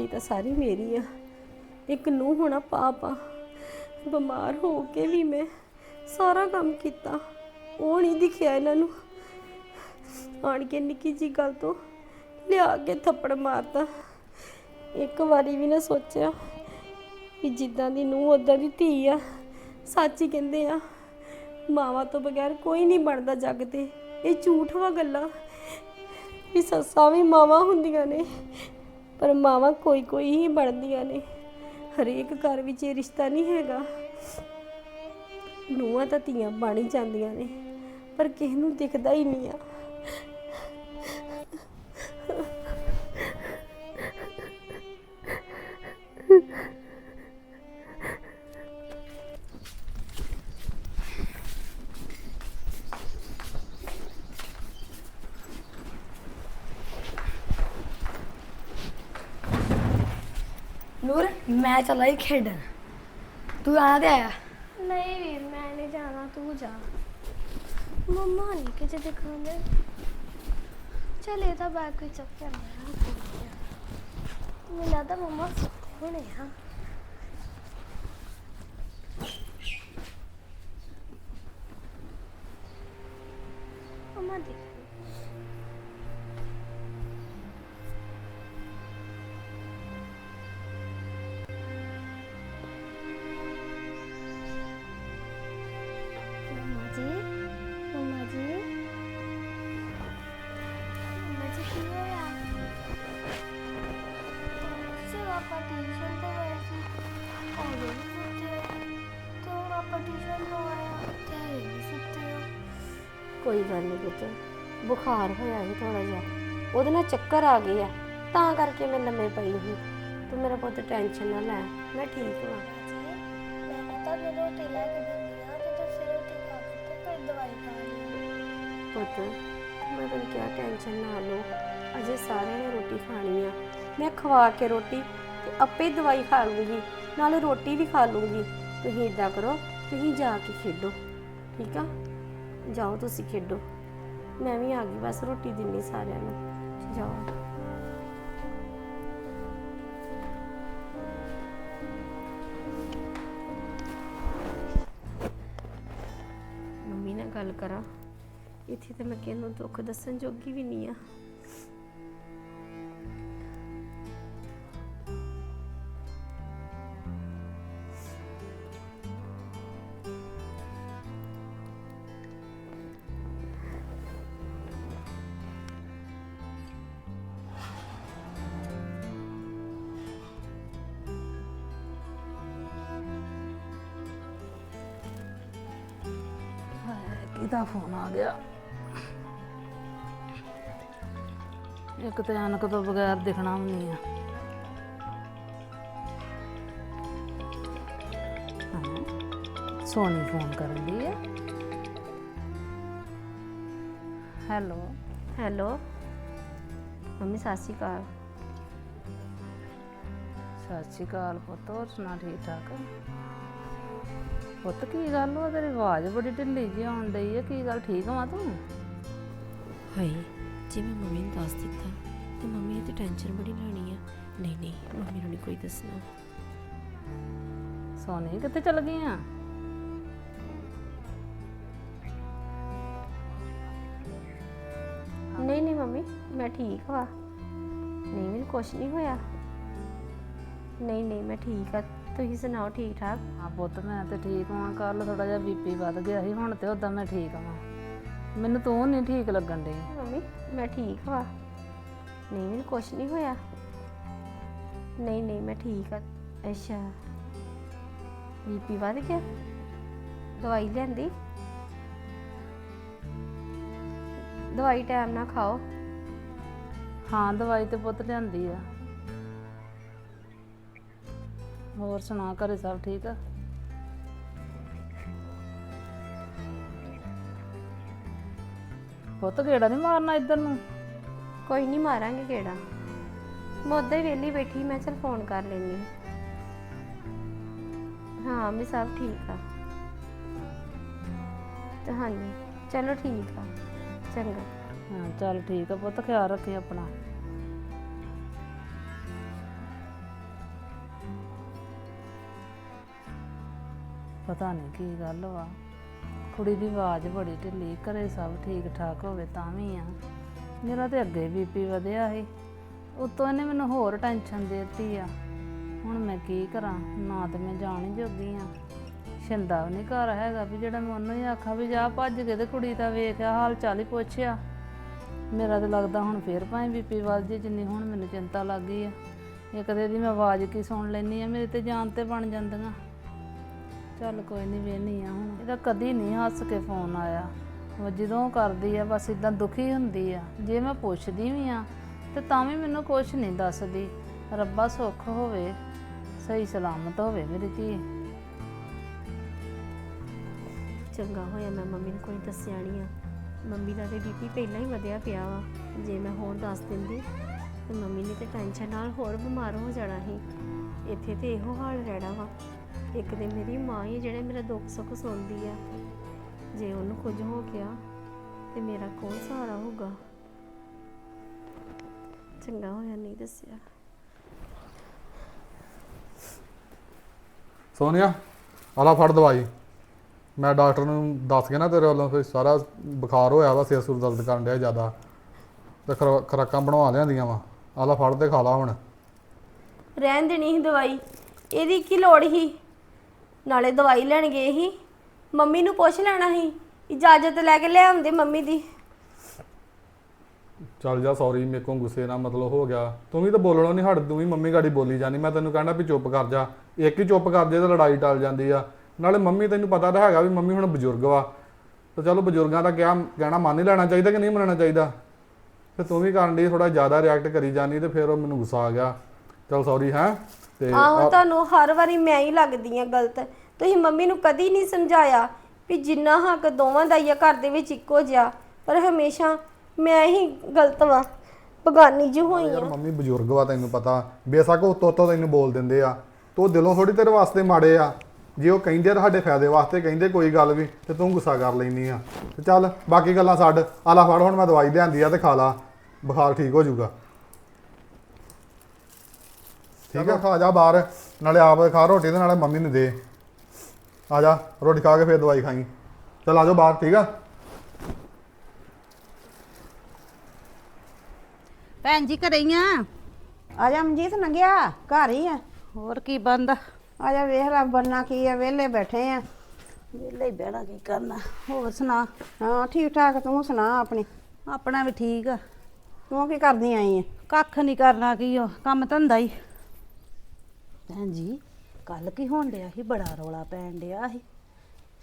ਗਲਤੀ ਤਾਂ ਸਾਰੀ ਮੇਰੀ ਆ। ਇੱਕ ਨੂੰ ਹੋਣਾ ਪਾਪ ਆ। ਬਿਮਾਰ ਹੋ ਕੇ ਵੀ ਮੈਂ ਸਾਰਾ ਕੰਮ ਕੀਤਾ। ਉਹ ਨਹੀਂ ਦਿਖਿਆ ਇਹਨਾਂ ਨੂੰ। ਆਣ ਕੇ ਨਿੱਕੀ ਜੀ ਗੱਲ ਤੋਂ ਲਿਆ ਕੇ ਥੱਪੜ ਮਾਰਤਾ। ਇੱਕ ਵਾਰੀ ਵੀ ਨਾ ਸੋਚਿਆ ਕਿ ਜਿੱਦਾਂ ਦੀ ਨੂੰ ਉਦਾਂ ਦੀ ਧੀ ਆ। ਸੱਚ ਹੀ ਕਹਿੰਦੇ ਆ, ਮਾਵਾ ਤੋਂ ਬਗੈਰ ਕੋਈ ਨਹੀਂ ਬਣਦਾ ਜੱਗ ਤੇ। ਇਹ ਝੂਠ ਵਾ ਗੱਲਾਂ। ਵੀ ਸੱਸਾਂ ਵੀ ਮਾਵਾਂ ਹੁੰਦੀਆਂ ਨੇ। ਪਰ ਮਾਵਾਂ ਕੋਈ ਕੋਈ ਹੀ ਬਣਦੀਆਂ ਨੇ। ਹਰੇਕ ਘਰ ਵਿੱਚ ਇਹ ਰਿਸ਼ਤਾ ਨਹੀਂ ਹੈਗਾ। ਨੂੰਹਾਂ ਤਾਂ ਧੀਆਂ ਬਣ ਹੀ ਜਾਂਦੀਆਂ ਨੇ, ਪਰ ਕਿਸੇ ਨੂੰ ਦਿਖਦਾ ਹੀ ਨਹੀਂ ਆ। ਨੂਰ, ਮੈਂ ਚੱਲਾ ਹੀ ਖੇਡਣ ਤੂੰ ਆਣਾ ਤੇ ਆਇਆ? ਨਹੀਂ ਵੀਰ, ਮੈਂ ਨਹੀਂ ਜਾਣਾ, ਤੂੰ ਜਾ। ਮੰਮਾ ਨਹੀਂ ਕਿ ਜੇ ਚਲ ਇਹ ਤਾਂ ਬੈਗ ਕੋਈ ਚੱਕ ਕੇ ਆਇਆ ਮੈਨੂੰ ਲੱਗਦਾ ਮੰਮਾ ਸੁੱਤੇ ਹੋਣੇ ਆ। ਮੰਮਾ ਦੇਖ। ਕੋਈ ਗੱਲ ਨਹੀਂ ਪੁੱਤ। ਬੁਖਾਰ ਹੋਇਆ ਸੀ ਥੋੜਾ ਜਿਹਾ। ਉਹਦੇ ਨਾਲ ਚੱਕਰ ਆ ਗਏ ਆ। ਤਾਂ ਕਰਕੇ ਮੈਂ ਲੰਮੇ ਪਈ ਸੀ। ਤੂੰ ਮੇਰਾ ਪੁੱਤ ਟੈਨਸ਼ਨ ਨਾ ਲੈ। ਮੈਂ ਠੀਕ ਹਾਂ ਮੈਂ ਤਾਂ ਮੈਨੂੰ ਰੋਟੀ ਲੈ ਕੇ ਦਿੰਦੀ ਆ ਤੇ ਤੁਸੀਂ ਰੋਟੀ ਖਾ ਕੇ ਤੇ ਫਿਰ ਦਵਾਈ ਖਾ ਲਈ। ਪੁੱਤ ਮੈਂ ਤੈਨੂੰ ਕਿਹਾ ਟੈਨਸ਼ਨ ਨਾ ਲਓ। ਅਜੇ ਸਾਰਿਆਂ ਨੇ ਰੋਟੀ ਖਾਣੀ ਆ। ਮੈਂ ਖਵਾ ਕੇ ਰੋਟੀ ਤੇ ਆਪੇ ਦਵਾਈ ਖਾ ਲੂੰਗੀ। ਨਾਲੇ ਰੋਟੀ ਵੀ ਖਾ ਲੂੰਗੀ। ਤੁਸੀਂ ਇਦਾਂ ਕਰੋ ਤੁਸੀਂ ਜਾ ਕੇ ਖੇਡੋ। ਠੀਕ ਆ? ਜਾਓ ਤੁਸੀਂ ਖੇਡੋ। ਮੈਂ ਵੀ ਆ ਗਈ, ਬਸ ਰੋਟੀ ਦਿੰਨੀ ਸਾਰਿਆਂ ਨੂੰ। ਜਾਓ। ਮੰਮੀ ਨਾਲ ਗੱਲ ਕਰਾਂ। ਇੱਥੇ ਤਾਂ ਮੈਂ ਕਿਹਨੂੰ ਦੁੱਖ ਦੱਸਣ ਜੋਗੀ ਵੀ ਨਹੀਂ ਆ। ਕਿਹਦਾ ਫੋਨ ਆ ਗਿਆ। ਇੱਕ ਤੇ ਅਨਕ ਤੋਂ ਬਗੈਰ ਦਿਖਣਾ ਵੀ ਨਹੀਂ ਆ। ਹਾਂ, ਸੋਨੀ ਫੋਨ ਕਰਨ ਦੀ ਹੈ ਹੈਲੋ। ਹੈਲੋ। ਮੰਮੀ ਸਤਿ ਸ਼੍ਰੀ ਅਕਾਲ। ਸਤਿ ਸ਼੍ਰੀ ਅਕਾਲ ਪੁੱਤ ਹੋਰ ਸੁਣਾ ਠੀਕ ਠਾਕ ਪੁੱਤ ਕੀ ਗੱਲ ਉਹ ਤੇਰੀ ਆਵਾਜ਼ ਬੜੀ ਢਿੱਲੀ ਜਿਹੀ ਆਉਣ ਡਈ ਹੈ ਕੀ ਗੱਲ ਠੀਕ ਆ ਤੂੰ? ਹਾਏ ਜੇ ਮੈਂ ਮੰਮੀ ਨੂੰ ਦੱਸ ਦਿੱਤਾ ਤੇ ਮੰਮੀ ਨੇ ਤੇ ਟੈਨਸ਼ਨ ਬੜੀ ਲੈਣੀ ਆ। ਨਹੀਂ ਨਹੀਂ ਮੰਮੀ ਨੂੰ ਨਹੀਂ ਕੋਈ ਦੱਸਣਾ। ਸੋਨੀ ਕਿੱਥੇ ਚਲ ਗਈ ਆ? ਨਹੀਂ ਨਹੀਂ ਮੰਮੀ ਮੈਂ ਠੀਕ ਵਾ। ਨਹੀਂ ਮੈਨੂੰ ਕੁਛ ਨਹੀਂ ਹੋਇਆ। ਨਹੀਂ ਨਹੀਂ ਮੈਂ ਠੀਕ ਆ। ਤੁਸੀਂ ਸੁਣਾਓ ਠੀਕ ਠਾਕ? ਹਾਂ ਪੁੱਤ ਮੈਂ ਤੇ ਠੀਕ ਹਾਂ। ਕੱਲ ਥੋੜਾ ਜਿਹਾ ਬੀਪੀ ਵੱਧ ਗਿਆ ਸੀ ਹੁਣ ਤੇ ਉਦਾਂ ਮੈਂ ਠੀਕ ਹਾਂ। ਮੈਨੂੰ ਤੂੰ ਨਹੀਂ ਠੀਕ ਲੱਗਣ ਡਈ। ਮੰਮੀ ਮੈਂ ਠੀਕ ਵਾ ਨਹੀਂ ਮੈਨੂੰ ਕੁਛ ਨਹੀਂ ਹੋਇਆ। ਨਹੀਂ ਨਹੀਂ ਮੈਂ ਠੀਕ ਆ ਅੱਛਾ। ਬੀਪੀ ਵੱਧ ਗਿਆ? ਦਵਾਈ ਲੈਂਦੀ ਦਵਾਈ ਟਾਈਮ ਨਾਲ ਖਾਓ। ਹਾਂ ਦਵਾਈ ਤੇ ਪੁੱਤ ਲਿਆਂਦੀ ਆ। ਹੋਰ ਸੁਣਾ ਘਰੇ ਸਭ ਠੀਕ? ਆ ਪੁੱਤ ਗੇੜਾ ਨਹੀਂ ਮਾਰਨਾ ਇੱਧਰ ਨੂੰ? ਕੋਈ ਨਹੀਂ ਮਾਰਾਂਗੇ ਕਿਹੜਾ। ਮੈਂ ਉੱਦਾਂ ਹੀ ਵਿਹਲੀ ਬੈਠੀ ਮੈਂ ਚਲ ਫੋਨ ਕਰ ਲੈਣੀ ਹਾਂ। ਮੈਂ ਸਭ ਠੀਕ ਆ। ਤੇ ਹਾਂਜੀ ਚਲੋ ਠੀਕ ਆ। ਚੰਗਾ। ਹਾਂ ਚੱਲ ਠੀਕ ਆ ਪੁੱਤ ਖਿਆਲ ਰੱਖੀ ਆਪਣਾ। ਪਤਾ ਨਹੀਂ ਕੀ ਗੱਲ ਵਾ। ਕੁੜੀ ਦੀ ਆਵਾਜ਼ ਬੜੀ ਢਿੱਲੀ, ਘਰੇ ਸਭ ਠੀਕ ਠਾਕ ਹੋਵੇ ਤਾਂ ਵੀ ਆ। ਮੇਰਾ ਤੇ ਅੱਗੇ ਬੀਪੀ ਵਧਿਆ ਸੀ। ਉਤੋਂ ਇਹਨੇ ਮੈਨੂੰ ਹੋਰ ਟੈਨਸ਼ਨ ਦੇਤੀ ਆ। ਹੁਣ ਮੈਂ ਕੀ ਕਰਾਂ? ਨਾ ਤੇ ਮੈਂ ਜਾਣ ਹੀ ਜੋਗੀ ਆ। ਸ਼ਿੰਦਾ ਵੀ ਨਹੀਂ ਘਰ ਹੈਗਾ ਵੀ ਜਿਹੜਾ ਮੈਂ ਉਹਨੂੰ ਹੀ ਆਖਾਂ ਵੀ ਜਾ ਭੱਜ ਕੇ ਤੇ ਕੁੜੀ ਦਾ ਵੇਖਿਆ ਹਾਲ ਚਾਲ ਹੀ ਪੁੱਛਿਆ ਮੇਰਾ ਤੇ ਲੱਗਦਾ ਹੁਣ ਫੇਰ ਭਾਵੇਂ ਬੀਪੀ ਵੱਧ ਜੇ, ਜਿੰਨੀ ਹੁਣ ਮੈਨੂੰ ਚਿੰਤਾ ਲੱਗ ਗਈ ਆ। ਇੱਕ ਤੇ ਦੀ ਮੈਂ ਆਵਾਜ਼ ਕੀ ਸੁਣ ਲੈਣੀ ਆ, ਮੇਰੇ ਤੇ ਜਾਨ ਤੇ ਬਣ ਜਾਂਦੀਆਂ। ਚੱਲ ਕੋਈ ਨਹੀਂ ਵੇਹਨੀ ਆ ਹੁਣ। ਇਹਦਾ ਕਦੀ ਨਹੀਂ ਹੱਸ ਕੇ ਫੋਨ ਆਇਆ। ਉਹ ਜਦੋਂ ਕਰਦੀ ਆ, ਬਸ ਇਦਾਂ ਦੁਖੀ ਹੁੰਦੀ ਆ। ਜੇ ਮੈਂ ਪੁੱਛਦੀ ਵੀ ਆ, ਤੇ ਤਾਂ ਵੀ ਮੈਨੂੰ ਕੁਝ ਨਹੀਂ ਦੱਸਦੀ। ਰੱਬਾ ਸੁੱਖ ਹੋਵੇ, ਸਹੀ ਸਲਾਮਤ ਹੋਵੇ ਮੇਰੀ ਧੀ। ਚੰਗਾ ਹੋਇਆ ਮੈਂ ਮੰਮੀ ਨੂੰ ਕੋਈ ਦੱਸਿਆ ਨਹੀਂ ਆ। ਮੰਮੀ ਦਾ ਤੇ ਬੀਪੀ ਪਹਿਲਾਂ ਹੀ ਵਧਿਆ ਪਿਆ ਵਾ। ਜੇ ਮੈਂ ਹੋਰ ਦੱਸ ਦਿੰਦੀ, ਤੇ ਮੰਮੀ ਨੇ ਤੇ ਟੈਨਸ਼ਨ ਨਾਲ ਹੋਰ ਬਿਮਾਰ ਹੋ ਜਾਣਾ ਸੀ। ਇੱਥੇ ਤੇ ਇਹੋ ਹਾਲ ਰਹਿਣਾ ਵਾ। ਇੱਕ ਤੇ ਮੇਰੀ ਮਾਂ ਹੀ ਜਿਹੜੇ ਮੇਰਾ ਦੁੱਖ ਸੁੱਖ ਸੁਣਦੀ ਆ। ਜੇ ਉਹਨੂੰ ਕੁਝ ਹੋ ਗਿਆ ਤੇ ਮੇਰਾ ਕੌਣ ਸਹਾਰਾ ਹੋਊਗਾ? ਚੰਗਾ ਹੋਇਆ ਨਹੀਂ ਦੱਸਿਆ। ਸੋਨੀਆ ਆਲਾ ਫੜ ਦਵਾਈ। ਮੈਂ ਡਾਕਟਰ ਨੂੰ ਦੱਸ ਕੇ ਨਾ ਤੇਰੇ ਵੱਲੋਂ ਫਿਰ ਸਾਰਾ ਬੁਖਾਰ ਹੋਇਆ ਵਾ ਸਿਰ ਸੁਰ ਦਰਦ ਕਰਨ ਡਿਆ ਜ਼ਿਆਦਾ। ਤੇ ਖੁਰਾ- ਖੁਰਾਕਾਂ ਬਣਵਾ ਲਿਆਂਦੀਆਂ ਵਾ। ਆਲਾ ਫੜ ਤੇ ਖਾ ਲਾ ਹੁਣ। ਰਹਿਣ ਦੇਣੀ ਸੀ ਦਵਾਈ। ਇਹਦੀ ਕੀ ਲੋੜ ਸੀ? ਨਾਲੇ ਦਵਾਈ ਲੈਣ ਗਏ ਸੀ। ਮੰਮੀ ਨੂੰ ਪੁੱਛ ਲੈਣਾ ਸੀ ਇਜਾਜ਼ਤ ਲੈ ਕੇ ਲੈ ਮੰਮੀ ਦੀ। ਚੱਲ ਜਾ ਸੌਰੀ ਮੇਰੇ ਕੋਲ ਗੁੱਸੇ ਨਾਲ ਮਤਲਬ ਹੋ ਗਿਆ। ਤੂੰ ਵੀ ਤਾਂ ਬੋਲਣੋਂ ਨਹੀਂ ਹਟ ਤੂੰ ਵੀ ਮੰਮੀ ਗਾੜੀ ਬੋਲੀ ਜਾਨੀ ਮੈਂ ਤੈਨੂੰ ਕਹਿਣਾ ਵੀ ਚੁੱਪ ਕਰ ਜਾ। ਇੱਕ ਹੀ ਚੁੱਪ ਕਰ ਜੇ ਤਾਂ ਲੜਾਈ ਟਲ ਜਾਂਦੀ ਆ। ਨਾਲੇ ਮੰਮੀ, ਤੈਨੂੰ ਪਤਾ ਤਾਂ ਹੈਗਾ ਵੀ ਮੰਮੀ ਹੁਣ ਬਜ਼ੁਰਗ ਵਾ। ਤੇ ਚਲੋ ਬਜ਼ੁਰਗਾਂ ਦਾ ਕਿਹਾ ਕਹਿਣਾ ਮੰਨ ਹੀ ਲੈਣਾ ਚਾਹੀਦਾ ਕਿ ਨਹੀਂ ਮੰਨਣਾ ਚਾਹੀਦਾ? ਤੇ ਤੂੰ ਵੀ ਕਰਨ ਦੀ ਥੋੜਾ ਜ਼ਿਆਦਾ ਰਿਐਕਟ ਕਰੀ ਜਾਨੀ ਤੇ ਫਿਰ ਉਹ ਮੈਨੂੰ ਗੁੱਸਾ ਆ ਗਿਆ। ਚਲ ਸੌਰੀ ਹੈ? ਤੇ ਆਹੋ ਤੁਹਾਨੂੰ ਹਰ ਵਾਰੀ ਮੈਂ ਹੀ ਲੱਗਦੀ ਆ ਗਲਤ। ਤੁਸੀਂ ਮੰਮੀ ਨੂੰ ਕਦੀ ਨਹੀਂ ਸਮਝਾਇਆ ਵੀ ਜਿੰਨਾ ਹੱਕ ਦੋਵਾਂ ਦਾ ਹੀ ਆ ਘਰ ਦੇ ਵਿੱਚ ਇੱਕੋ ਜਿਹਾ। ਪਰ ਹਮੇਸ਼ਾ ਮੈਂ ਹੀ ਗਲਤ ਵਾਂ ਬਗਾਨੀ ਜਿਹੀ ਹੋਈ ਯਾਰ ਆ। ਮੰਮੀ ਬਜ਼ੁਰਗ ਵਾ ਤੈਨੂੰ ਪਤਾ। ਬੇਸ਼ੱਕ ਉਹ ਤੋਤੋ ਤੈਨੂੰ ਬੋਲ ਦਿੰਦੇ ਆ। ਤੂੰ ਦਿਲੋਂ ਥੋੜੀ ਤੇਰੇ ਵਾਸਤੇ ਮਾੜੇ ਆ। ਜੇ ਉਹ ਕਹਿੰਦੇ ਆ ਤੁਹਾਡੇ ਫਾਇਦੇ ਵਾਸਤੇ ਕਹਿੰਦੇ ਕੋਈ ਗੱਲ ਵੀ ਤੇ ਤੂੰ ਗੁੱਸਾ ਕਰ ਲੈਨੀ ਆ। ਤੇ ਚੱਲ ਬਾਕੀ ਗੱਲਾਂ ਛੱਡ। ਆਲਾ ਫੜ ਹੁਣ ਮੈਂ ਦਵਾਈ ਲਿਆਂਦੀ ਆ ਤੇ ਖਾ ਲਾ। ਬੁਖਾਰ ਠੀਕ ਹੋ ਜਾਊਗਾ। ਠੀਕ ਆ? ਖਾ ਜਾ ਬਾਹਰ ਨਾਲੇ ਆਪ ਖਾ ਰੋਟੀ ਤੇ ਨਾਲੇ ਮੰਮੀ ਨੂੰ ਦੇ। ਆ ਜਾ ਰੋਟੀ ਖਾ ਕੇ ਫਿਰ ਦਵਾਈ ਖਾਈ। ਚੱਲ ਆ ਜਾਓ ਬਾਹਰ ਠੀਕ ਆ? ਭੈਣ ਜੀ ਘਰੇ ਹੀ ਆ? ਆ ਜਾ ਮਨਜੀਤ ਨੰਗਿਆ ਘਰ ਹੀ ਆ। ਹੋਰ ਕੀ ਬੰਦਾ? ਆ ਜਾ ਵੇਖ ਲੈ ਬੰਨਾ ਕੀ ਆ ਵਿਹਲੇ ਬੈਠੇ ਆ। ਵਿਹਲੇ ਹੀ ਬਹਿਣਾ ਕੀ ਕਰਨਾ ਹੋਰ ਸੁਣਾ? ਹਾਂ ਠੀਕ ਠਾਕ ਤੂੰ ਸੁਣਾ ਆਪਣੀ? ਆਪਣਾ ਵੀ ਠੀਕ ਆ। ਤੂੰ ਕੀ ਕਰਦੀ ਆਈ ਆ? ਕੱਖ ਨਹੀਂ ਕਰਨਾ ਕੀ ਉਹ ਕੰਮ ਧੰਦਾ ਹੀ। ਭੈਣ ਜੀ ਕੱਲ ਕੀ ਹੋਣ ਡਿਆ ਸੀ? ਬੜਾ ਰੌਲਾ ਪੈਣ ਡਿਆ ਸੀ।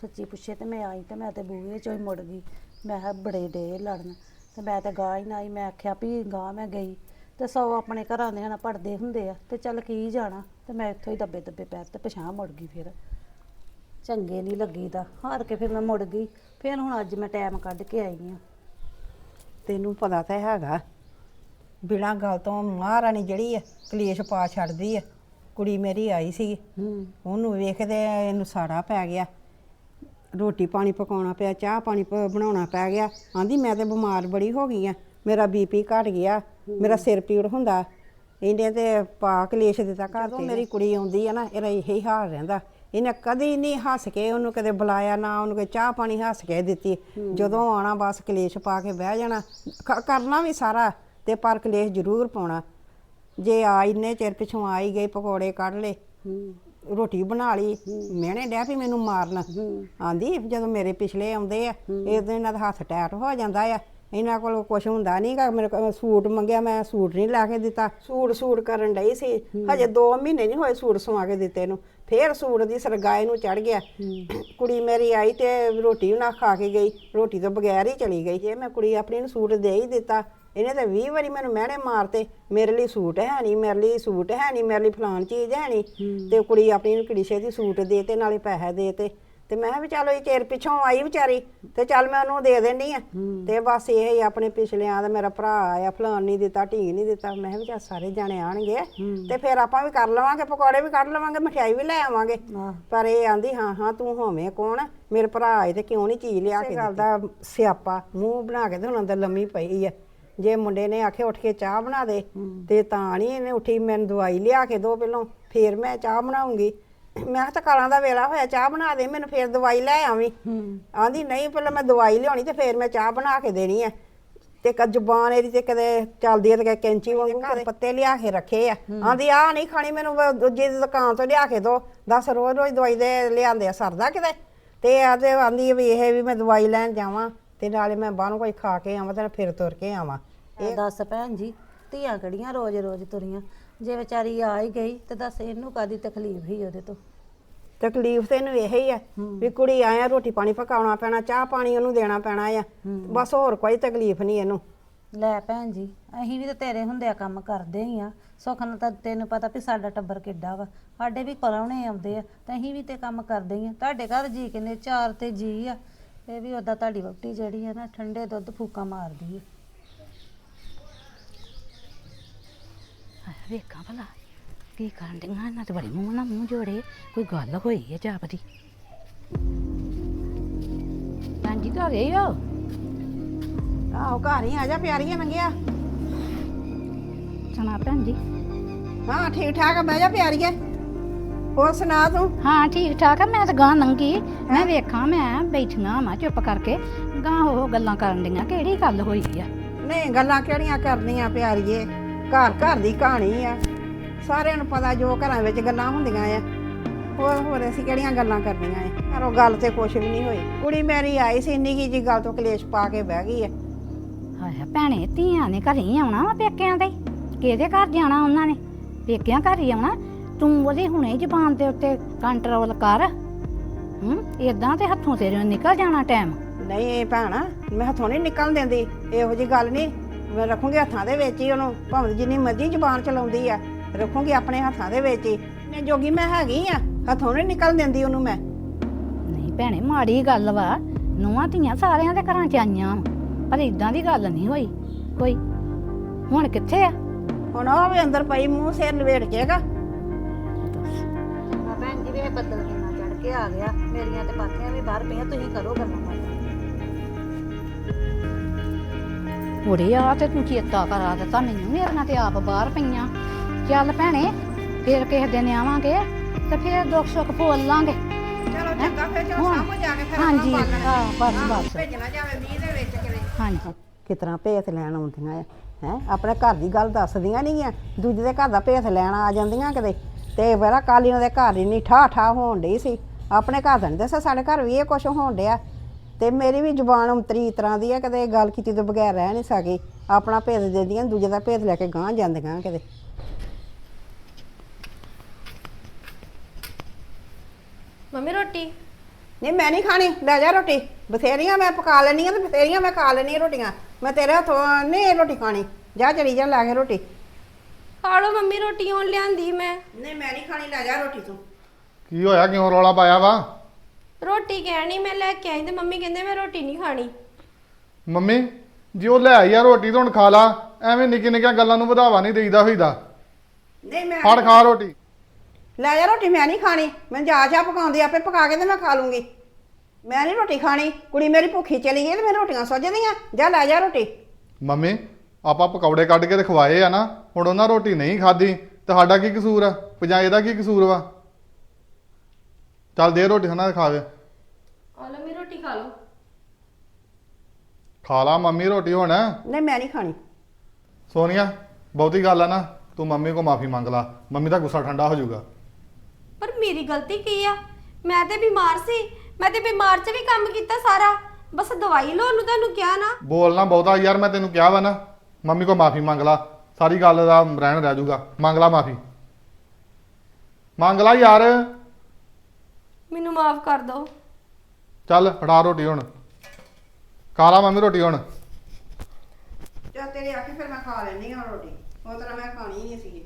ਸੱਚੀ ਪੁੱਛੇ ਤੇ ਮੈਂ ਆਈ ਤੇ ਮੈਂ ਤੇ ਬੂਹੇ ਚੋਂ ਹੀ ਮੁੜ ਗਈ। ਮੈਂ ਕਿਹਾ ਬੜੇ ਡੇ ਲੜਨ। ਤੇ ਮੈਂ ਤੇ ਗਾਹ ਹੀ ਨਾ ਆਈ, ਮੈਂ ਆਖਿਆ ਵੀ ਗਾਹ ਮੈਂ ਗਈ। ਤੇ ਸੌ ਆਪਣੇ ਘਰਾਂ ਦੇ ਨਾਲ ਪੜਦੇ ਹੁੰਦੇ ਆ। ਤੇ ਚੱਲ ਕੀ ਜਾਣਾ? ਤੇ ਮੈਂ ਇੱਥੋਂ ਹੀ ਦੱਬੇ ਦੱਬੇ ਪੈਰ ਤੇ ਪਛਾਣ ਮੁੜ ਗਈ ਫਿਰ। ਚੰਗੇ ਨਹੀਂ ਲੱਗੀਦਾ। ਹਾਰ ਕੇ ਫਿਰ ਮੈਂ ਮੁੜ ਗਈ। ਫਿਰ ਹੁਣ ਅੱਜ ਮੈਂ ਟਾਈਮ ਕੱਢ ਕੇ ਆਈ ਆ। ਤੈਨੂੰ ਪਤਾ ਤਾਂ ਹੈਗਾ, ਬਿਨਾਂ ਗੱਲ ਤੋਂ ਮਹਾਰਾਣੀ ਜਿਹੜੀ ਆ, ਕਲੇਸ਼ ਪਾ ਛੱਡਦੀ ਆ। ਕੁੜੀ ਮੇਰੀ ਆਈ ਸੀ ਉਹਨੂੰ ਵੇਖਦੇ ਇਹਨੂੰ ਸਾੜਾ ਪੈ ਗਿਆ। ਰੋਟੀ ਪਾਣੀ ਪਕਾਉਣਾ ਪਿਆ ਚਾਹ ਪਾਣੀ ਪ- ਬਣਾਉਣਾ ਪੈ ਗਿਆ। ਆਂਦੀ ਮੈਂ ਤੇ ਬਿਮਾਰ ਬੜੀ ਹੋ ਗਈ ਆ। ਮੇਰਾ ਬੀਪੀ ਘਟ ਗਿਆ। ਮੇਰਾ ਸਿਰ ਪੀੜ ਹੁੰਦਾ। ਇਹਨੇ ਤੇ ਪਾ ਕਲੇਸ਼ ਦਿੱਤਾ ਘਰ ਤੇ। ਮੇਰੀ ਕੁੜੀ ਆਉਂਦੀ ਆ ਨਾ ਇਹਦਾ ਇਹੀ ਹਾਲ ਰਹਿੰਦਾ। ਇਹਨੇ ਕਦੀ ਨਹੀਂ ਹੱਸ ਕੇ ਉਹਨੂੰ ਕਦੇ ਬੁਲਾਇਆ ਨਾ ਉਹਨੂੰ ਕੋਈ ਚਾਹ ਪਾਣੀ ਹੱਸ ਕੇ ਦਿੱਤੀ। ਜਦੋਂ ਆਉਣਾ ਬਸ ਕਲੇਸ਼ ਪਾ ਕੇ ਬਹਿ ਜਾਣਾ। ਕ- ਕਰਨਾ ਵੀ ਸਾਰਾ ਤੇ ਪਰ ਕਲੇਸ਼ ਜ਼ਰੂਰ ਪਾਉਣਾ। ਜੇ ਆ ਇੰਨੇ ਚਿਰ ਪਿਛੋਂ ਆਈ ਗਈ ਪਕੌੜੇ ਕੱਢ ਲਏ ਰੋਟੀ ਬਣਾ ਲਈ ਮਿਹਣੇ ਡਿਆ ਵੀ ਮੈਨੂੰ ਮਾਰਨ। ਆਂਦੀ ਜਦੋਂ ਮੇਰੇ ਪਿਛਲੇ ਆਉਂਦੇ ਆ ਇਹਦੇ ਇਹਨਾਂ ਦਾ ਹੱਥ ਟੈਟ ਹੋ ਜਾਂਦਾ ਆ। ਇਹਨਾਂ ਕੋਲ ਕੁਝ ਹੁੰਦਾ ਨਹੀਂਗਾ ਮੇਰੇ ਕੋਲ ਸੂਟ ਮੰਗਿਆ ਮੈਂ ਸੂਟ ਨਹੀਂ ਲੈ ਕੇ ਦਿੱਤਾ। ਸੂਟ ਸੂਟ ਕਰਨ ਡਈ ਸੀ। ਹਜੇ 2 ਮਹੀਨੇ ਨਹੀਂ ਹੋਏ ਸੂਟ ਸਵਾ ਕੇ ਦਿੱਤੇ ਨੂੰ। ਫੇਰ ਸੂਟ ਦੀ ਸਰਗਾਏ ਨੂੰ ਚੜ ਗਿਆ। ਕੁੜੀ ਮੇਰੀ ਆਈ ਤੇ ਰੋਟੀ ਨਾ ਖਾ ਕੇ ਗਈ। ਰੋਟੀ ਤੋਂ ਬਗੈਰ ਹੀ ਚਲੀ ਗਈ। ਜੇ ਮੈਂ ਕੁੜੀ ਆਪਣੀ ਨੂੰ ਸੂਟ ਦੇ ਹੀ ਦਿੱਤਾ ਇਹਨੇ ਤਾਂ 20 ਵਾਰੀ ਮੈਨੂੰ ਮਹਿਣੇ ਮਾਰਤੇ ਮੇਰੇ ਲਈ ਸੂਟ ਹੈ ਨਹੀਂ ਮੇਰੇ ਲਈ ਸੂਟ ਹੈ ਨਹੀਂ ਮੇਰੇ ਲਈ ਫਲਾਣ ਚੀਜ਼ ਹੈ ਨਹੀਂ ਤੇ ਕੁੜੀ ਆਪਣੀ ਨੂੰ ਕਿੜੀ ਛੇਤੀ ਸੂਟ ਦੇ ਤੇ ਨਾਲੇ ਪੈਸੇ ਦੇ ਤੇ। ਤੇ ਮੈਂ ਕਿਹਾ ਵੀ ਚਲੋ ਇਹ ਚਿਰ ਪਿੱਛੋਂ ਆਈ ਵਿਚਾਰੀ ਤੇ ਚੱਲ ਮੈਂ ਉਹਨੂੰ ਦੇ ਦੇਣੀ ਆ। ਤੇ ਬਸ ਇਹ ਹੀ ਆਪਣੇ ਪਿਛਲਿਆਂ ਦਾ ਮੇਰਾ ਭਰਾ ਆਇਆ ਫਲਾਣ ਨਹੀਂ ਦਿੱਤਾ ਢੀਂਗ ਨਹੀਂ ਦਿੱਤਾ। ਮੈਂ ਕਿਹਾ ਵੀ ਚੱਲ ਸਾਰੇ ਜਾਣੇ ਆਣਗੇ ਤੇ ਫਿਰ ਆਪਾਂ ਵੀ ਕਰ ਲਵਾਂਗੇ ਪਕੌੜੇ ਵੀ ਕੱਢ ਲਵਾਂਗੇ ਮਠਿਆਈ ਵੀ ਲੈ ਆਵਾਂਗੇ। ਪਰ ਇਹ ਆਂਦੀ ਹਾਂ ਹਾਂ ਤੂੰ ਹੋਵੇਂ ਕੌਣ? ਮੇਰੇ ਭਰਾ ਆਏ ਤੇ ਕਿਉਂ ਨਹੀਂ ਚੀਜ਼ ਲਿਆ ਕੇ ਗੱਲ ਦਾ ਸਿਆਪਾ ਮੂੰਹ ਬਣਾ ਕੇ ਤੇ ਹੁਣ ਅੰਦਰ ਲੰਮੀ ਪਈ ਆ। ਜੇ ਮੁੰਡੇ ਨੇ ਆਖੇ ਉੱਠ ਕੇ ਚਾਹ ਬਣਾ ਦੇ ਤੇ ਤਾਂ ਨਹੀਂ ਇਹਨੇ ਉੱਠੀ ਮੈਨੂੰ ਦਵਾਈ ਲਿਆ ਕੇ ਦੋ ਪਹਿਲੋਂ ਫੇਰ ਮੈਂ ਚਾਹ ਬਣਾਉਂਗੀ। ਮੈਂ ਕਿਹਾ ਤਾਂ ਕਾਲਾਂ ਦਾ ਵੇਲਾ ਹੋਇਆ ਚਾਹ ਬਣਾ ਦੇ ਮੈਨੂੰ ਫੇਰ ਦਵਾਈ ਲੈ ਆਵੀਂ। ਆਂਦੀ ਨਹੀਂ ਪਹਿਲਾਂ ਮੈਂ ਦਵਾਈ ਲਿਆਉਣੀ ਤੇ ਫੇਰ ਮੈਂ ਚਾਹ ਬਣਾ ਕੇ ਦੇਣੀ ਆ। ਤੇ ਕ ਜ਼ੁਬਾਨ ਇਹਦੀ ਤੇ ਕਦੇ ਚੱਲਦੀ ਹੈ ਤੇ ਕੈਂਚੀ ਵਾਂਗੂ ਘਰ। ਪੱਤੇ ਲਿਆ ਕੇ ਰੱਖੇ ਆ। ਆਂਦੀ ਆ ਨਹੀਂ ਖਾਣੀ ਮੈਨੂੰ ਦੂਜੀ ਦੀ ਦੁਕਾਨ ਤੋਂ ਲਿਆ ਕੇ ਦੋ। ਦੱਸ ਰੋਜ਼ ਰੋਜ਼ ਦਵਾਈ ਦੇ ਲਿਆਂਦੇ ਆ ਸਰਦਾ ਕਿਤੇ? ਤੇ ਆ ਤੇ ਆਂਦੀ ਵੀ ਇਹ ਵੀ ਮੈਂ ਦਵਾਈ ਲੈਣ ਜਾਵਾਂ। ਤੇ ਨਾਲੇ ਮੈਂ ਬਾਹਰੋਂ ਕੋਈ ਖਾ ਕੇ ਆਵਾਂ ਤੇ ਫਿਰ ਤੁਰ ਕੇ ਆਵਾਂ। ਇਹ ਦੱਸ ਭੈਣ ਜੀ ਧੀਆਂ ਕਿਹੜੀਆਂ ਰੋਜ਼-ਰੋਜ਼ ਤੁਰੀਆਂ? ਜੇ ਵਿਚਾਰੀ ਆ ਹੀ ਗਈ ਤੇ ਦੱਸ ਇਹਨੂੰ ਕਾਦੀ ਤਕਲੀਫ ਹੀ ਉਹਦੇ ਤੋਂ? ਤਕਲੀਫ ਤੇ ਇਹਨੂੰ ਇਹ ਹੀ। ਆ ਵੀ ਕੁੜੀ ਆਇਆ ਰੋਟੀ ਪਾਣੀ ਪਕਾਉਣਾ ਪੈਣਾ ਚਾਹ ਪਾਣੀ ਉਹਨੂੰ ਦੇਣਾ ਪੈਣਾ ਆ। ਬਸ ਹੋਰ ਕੋਈ ਤਕਲੀਫ ਨਹੀਂ ਇਹਨੂੰ। ਲੈ ਭੈਣ ਜੀ ਅਸੀਂ ਵੀ ਤੇ ਤੇਰੇ ਹੁੰਦਿਆ ਕੰਮ ਕਰਦੇ ਹੀ ਆ। ਸੁੱਖ ਨਾਲ ਤਾਂ ਤੈਨੂੰ ਪਤਾ ਵੀ ਸਾਡਾ ਟੱਬਰ ਕਿੱਡਾ ਵਾ। ਸਾਡੇ ਵੀ ਪਰੌਣੇ ਆਉਂਦੇ ਆ ਤੇ ਅਸੀਂ ਵੀ ਤੇ ਕੰਮ ਕਰਦੇ ਹੀ ਆ। ਤੁਹਾਡੇ ਘਰ ਜੀ ਕਿੰਨੇ ਚਾਰ ਤੇ ਜੀ ਆ। ਇਹ ਵੀ ਉਦਾਂ ਤੁਹਾਡੀ ਵਹੁਟੀ ਜਿਹੜੀ ਆ ਨਾ ਠੰਡੇ ਦੁੱਧ ਫੂਕਾ ਮਾਰਦੀ ਆ ਵੇਖਾਂ ਭਲਾ ਕੀ ਕਰਨ ਡੀਆਂ ਇਹਨਾਂ ਤੇ ਬੜੀ ਮੂੰਹ ਨਾਲ ਮੂੰਹ ਜੋੜੇ ਕੋਈ ਗੱਲ ਹੋਈ ਹੈ ਜਾਪਦੀ ਹਾਂਜੀ ਘਰ ਹੀ ਹੋ? ਆਹੋ ਘਰ ਹੀ ਆ ਜਾ ਪਿਆਰੀਆਂ ਲੰਗਿਆ ਸੁਣਾ ਭੈਣ ਜੀ। ਹਾਂ ਠੀਕ ਠਾਕ ਆ ਬਹਿ ਜਾ ਪਿਆਰੀਏ। ਹੋਰ ਸੁਣਾ ਤੂੰ? ਹਾਂ ਠੀਕ ਠਾਕ ਆ। ਮੈਂ ਤਾਂ ਗਾਂ ਲੰਗੀ ਮੈਂ ਵੇਖਾਂ ਮੈਂ ਬੈਠੀਆਂ ਵਾਂ ਚੁੱਪ ਕਰਕੇ। ਗਾਂ ਉਹ ਗੱਲਾਂ ਕਰਨ ਡੀਆਂ ਕਿਹੜੀ ਗੱਲ ਹੋਈ ਆ? ਨਹੀਂ ਗੱਲਾਂ ਕਿਹੜੀਆਂ ਕਰਨੀਆਂ ਪਿਆਰੀਏ? ਘਰ ਘਰ ਦੀ ਕਹਾਣੀ ਆ। ਸਾਰਿਆਂ ਨੂੰ ਪਤਾ ਜੋ ਘਰਾਂ ਵਿੱਚ ਗੱਲਾਂ ਹੁੰਦੀਆਂ ਆ। ਹੋਰ ਹੋਰ ਅਸੀਂ ਕਿਹੜੀਆਂ ਗੱਲਾਂ ਕਰਨੀਆਂ ਆ? ਪਰ ਉਹ ਗੱਲ ਤੇ ਕੁਛ ਵੀ ਨਹੀਂ ਹੋਈ। ਕੁੜੀ ਮੇਰੀ ਆਈ ਸੀ ਨਿੱਕੀ ਜੀ ਗੱਲ ਤੋਂ ਕਲੇਸ਼ ਪਾ ਕੇ ਬਹਿ ਗਈ ਆ। ਹਾਏ ਭੈਣੇ ਧੀਆਂ ਨੇ ਘਰੇ ਹੀ ਆਉਣਾ ਵਾ ਪੇਕਿਆਂ ਦੇ ਕਿਹਦੇ ਘਰ ਜਾਣਾ ਉਹਨਾਂ ਨੇ? ਪੇਕਿਆਂ ਘਰ ਹੀ ਆਉਣਾ? ਤੂੰ ਉਹਦੀ ਹੁਣੇ ਜ਼ਬਾਨ ਦੇ ਉੱਤੇ ਕੰਟਰੋਲ ਕਰ। ਹੂੰ ਇਦਾਂ ਤੇ ਹੱਥੋਂ ਤੇਰੇ ਨਿਕਲ ਜਾਣਾ ਟਾਈਮ ਨਹੀਂ ਭੈਣਾ ਮੈਂ ਹੱਥੋਂ ਨਹੀਂ ਨਿਕਲਣ ਦਿੰਦੀ ਇਹੋ ਜੀ ਗੱਲ ਨਹੀਂ। ਮੈਂ ਰੱਖੂੰਗੀ ਹੱਥਾਂ ਦੇ ਵਿੱਚ ਹੀ ਉਹਨੂੰ ਭਾਵੇਂ ਜਿੰਨੀ ਮਰਜ਼ੀ ਜ਼ੁਬਾਨ ਚਲਾਉਂਦੀ ਆ ਰੱਖੂੰਗੀ ਆਪਣੇ ਹੱਥਾਂ ਦੇ ਵਿੱਚ ਹੀ। ਨੇ ਜੋਗੀ ਮੈਂ ਹੈਗੀ ਆ ਹੱਥੋਂ ਨਹੀਂ ਨਿਕਲਣ ਦਿੰਦੀ ਉਹਨੂੰ ਮੈਂ। ਨਹੀਂ ਭੈਣੇ ਮਾੜੀ ਗੱਲ ਵਾ ਨੂੰਹਾਂ ਧੀਆਂ ਸਾਰਿਆਂ ਦੇ ਘਰਾਂ ਚ ਆਈਆਂ। ਪਰ ਇਦਾਂ ਦੀ ਗੱਲ ਨਹੀਂ ਹੋਈ। ਕੋਈ ਹੁਣ ਕਿੱਥੇ ਆ? ਹੁਣ ਉਹ ਵੀ ਅੰਦਰ ਪਈ ਮੂੰਹ ਸਿਰ ਲਵੇੜ ਕੇਗਾ ਵੇ ਬੱਦਲ ਕਿੰਨਾ ਚੜ ਕੇ ਆ ਗਿਆ। ਮੇਰੀਆਂ ਤੇ ਪਾਥੀਆਂ ਵੀ ਬਾਹਰ ਪਈਆਂ ਤੁਸੀਂ ਕਰੋ ਗੱਲਾਂ ਬਾਤਾਂ। ਉਰੇ ਆ ਤੇ ਤੂੰ ਚੇਤਾ ਕਰਾ ਦਿੱਤਾ ਮੈਨੂੰ ਮੇਰੀਆਂ ਤੇ ਆਪ ਬਾਹਰ ਪਈਆਂ। ਚੱਲ ਭੈਣੇ ਫੇਰ ਕਿਸੇ ਦਿਨ ਆਵਾਂਗੇ ਤੇ ਫੇਰ ਦੁੱਖ ਸੁੱਖ ਫੋਲ ਲਾਂਗੇ। ਚਲੋ ਚੰਗਾ ਫਿਰ ਚਲੋ ਹੁਣ- ਸਾਹਮਣੇ ਜਾ ਕੇ ਫਿਰ ਹਾਂਜੀ, ਆਪਾਂ ਬਾਲਣ- ਹਾਂ, ਬਸ, ਹਾਂ, ਬਸ। ਭੇਜਣਾ ਜਾਵੇ ਮੀਂਹ ਦੇ ਵਿੱਚ ਕਿਤੇ। ਹਾਂਜੀ। ਕਿਤਨਾ ਭੇਤ ਲੈਣ ਆਉਂਦੀਆਂ ਆ ਹੈ? ਆਪਣੇ ਘਰ ਦੀ ਗੱਲ ਦੱਸਦੀਆਂ ਨਹੀਂ ਆ ਦੂਜੇ ਦੇ ਘਰ ਦਾ ਭੇਤ ਲੈਣ ਆ ਜਾਂਦੀਆਂ ਕਿਤੇ। ਤੇ ਬੜਾ ਕਾਲੀ ਉਹਨਾਂ ਦੇ ਘਰ ਹੀ ਨਹੀਂ ਠਾ ਠਾ ਹੋਣ ਡਈ ਸੀ। ਆਪਣੇ ਘਰ ਦਾ ਨਹੀਂ ਦੱਸਿਆ ਸਾਡੇ ਘਰ ਵੀ ਇਹ ਕੁਝ ਹੋਣ ਡਿਆ। ਤੇ ਮੇਰੀ ਵੀ ਜ਼ੁਬਾਨ ਉਂਤਰੀ ਤਰ੍ਹਾਂ ਦੀ ਆ ਕਦੇ ਗੱਲ ਕੀਤੀ ਤੋਂ ਬਗੈਰ ਰਹਿ ਨਹੀਂ ਸਕੀ। ਆਪਣਾ ਭੇਤ ਦੇ ਦੀਆਂ ਦੂਜੇ ਦਾ ਭੇਤ ਲੈ ਕੇ ਗਾਂਹ ਜਾਂਦੀਆਂ ਕਿਤੇ। ਮੰਮੀ ਰੋਟੀ? ਨਹੀਂ ਮੈਂ ਨਹੀਂ ਖਾਣੀ। ਲੈ ਜਾ ਰੋਟੀ। ਬਥੇਰੀਆਂ ਮੈਂ ਪਕਾ ਲੈਣੀਆਂ ਤੇ ਬਥੇਰੀਆਂ ਮੈਂ ਖਾ ਲੈਣੀਆਂ ਰੋਟੀਆਂ। ਮੈਂ ਤੇਰੇ ਹੱਥੋਂ ਨਹੀਂ ਰੋਟੀ ਖਾਣੀ। ਜਾ ਚਲੀ ਜਾ ਲੈ ਕੇ ਰੋਟੀ। ਖਾ ਲਓ ਮੰਮੀ ਰੋਟੀ ਹੁਣ ਲਿਆਂਦੀ ਮੈਂ। ਨਹੀਂ ਮੈਂ ਨਹੀਂ ਖਾਣੀ ਲੈ ਜਾ ਰੋਟੀ ਤੂੰ। ਕੀ ਹੋਇਆ ਕਿਉਂ ਰੌਲਾ ਪਾਇਆ ਵਾ? ਰੋਟੀ ਕਹਿਣੀ ਮੈਂ ਲੈ ਕੇ ਆਈ ਤੇ ਮੰਮੀ ਕਹਿੰਦੇ ਮੈਂ ਰੋਟੀ ਨਹੀਂ ਖਾਣੀ। ਮੰਮੀ ਜੇ ਉਹ ਲੈ ਆਈ ਆ ਰੋਟੀ ਤਾਂ ਹੁਣ ਖਾ ਲਾ ਐਵੇਂ ਨਿੱਕੀ ਨਿੱਕੀਆਂ ਗੱਲਾਂ ਨੂੰ ਵਧਾਵਾ ਨਹੀਂ ਦੇਈਦਾ ਹੋਈਦਾ। ਨਹੀਂ ਮੈਂ ਫੜ ਖਾ ਰੋਟੀ। ਲੈ ਜਾ ਰੋਟੀ ਮੈਂ ਨਹੀਂ ਖਾਣੀ। ਮੈਂ ਜਾ ਜਾ ਪਕਾਉਂਦੀ ਆਪੇ ਪਕਾ ਕੇ ਤੇ ਮੈਂ ਖਾ ਲੂੰਗੀ। ਮੈਂ ਨਹੀਂ ਰੋਟੀ ਖਾਣੀ। ਕੁੜੀ ਮੇਰੀ ਭੁੱਖੀ ਚਲੀ ਗਈ ਤੇ ਮੈਂ ਰੋਟੀਆਂ ਸੁੱਜਦੀਆਂ ਜਾ ਲੈ ਜਾ ਰੋਟੀ। ਮੰਮੀ ਆਪਾਂ ਪਕੌੜੇ ਕੱਢ ਕੇ ਤੇ ਖਵਾਏ ਆ ਨਾ ਹੁਣ ਉਹਨਾਂ ਰੋਟੀ ਨਹੀਂ ਖਾਧੀ ਤੁਹਾਡਾ ਕੀ ਕਸੂਰ ਆ? ਪੰਜਾ ਇਹਦਾ ਕੀ ਕਸੂਰ ਵਾ? ਚੱਲ ਦੇ ਰੋਟੀ ਹਨਾ ਖਾਵੇ ਆ ਲਓ ਮੇਰੀ ਰੋਟੀ ਖਾ ਲਓ। ਖਾ ਲਾ ਮੰਮੀ ਰੋਟੀ ਹੁਣ। ਨਹੀਂ ਮੈਂ ਨਹੀਂ ਖਾਣੀ। ਸੋਨੀਆ ਬਹੁਤੀ ਗੱਲ ਆ ਨਾ ਤੂੰ ਮੰਮੀ ਕੋ ਮਾਫੀ ਮੰਗ ਲਾ ਮੰਮੀ ਦਾ ਗੁੱਸਾ ਠੰਡਾ ਹੋ ਜਾਊਗਾ। ਪਰ ਮੇਰੀ ਗਲਤੀ ਕੀ ਆ? ਮੈਂ ਤੇ ਬਿਮਾਰ ਸੀ ਮੈਂ ਤੇ ਬਿਮਾਰ 'ਚ ਵੀ ਕੰਮ ਕੀਤਾ ਸਾਰਾ। ਬਸ ਦਵਾਈ ਲਓ ਨੂੰ ਤੁਹਾਨੂੰ ਕਿਹਾ ਨਾ। ਬੋਲਣਾ ਬਹੁਤਾ ਯਾਰ ਮੈਂ ਤੈਨੂੰ ਕਿਹਾ ਵਾ ਨਾ। ਮੰਮੀ ਕੋ ਮਾਫੀ ਮੰਗ ਲਾ ਸਾਰੀ ਗੱਲ ਦਾ ਰਹਿਣ ਰਹਿ ਜਾਊਗਾ ਮੰਗ ਲਾ ਮਾਫੀ। ਮੰਗ ਲਾ ਯਾਰ। ਮੈਨੂੰ ਮਾਫ ਕਰ ਦਿਓ ਚੱਲ ਫੜਾ ਰੋਟੀ ਹੁਣ। ਖਾ ਲਾ ਮੰਮੀ ਰੋਟੀ ਹੁਣ। ਤੇਰੇ ਆਖੇ ਫਿਰ ਮੈਂ ਖਾ ਲੈਣੀ ਆ ਰੋਟੀ। ਉਹ ਤਰ੍ਹਾਂ ਮੈਂ ਖਾਣੀ ਨਹੀਂ ਸੀਗੀ।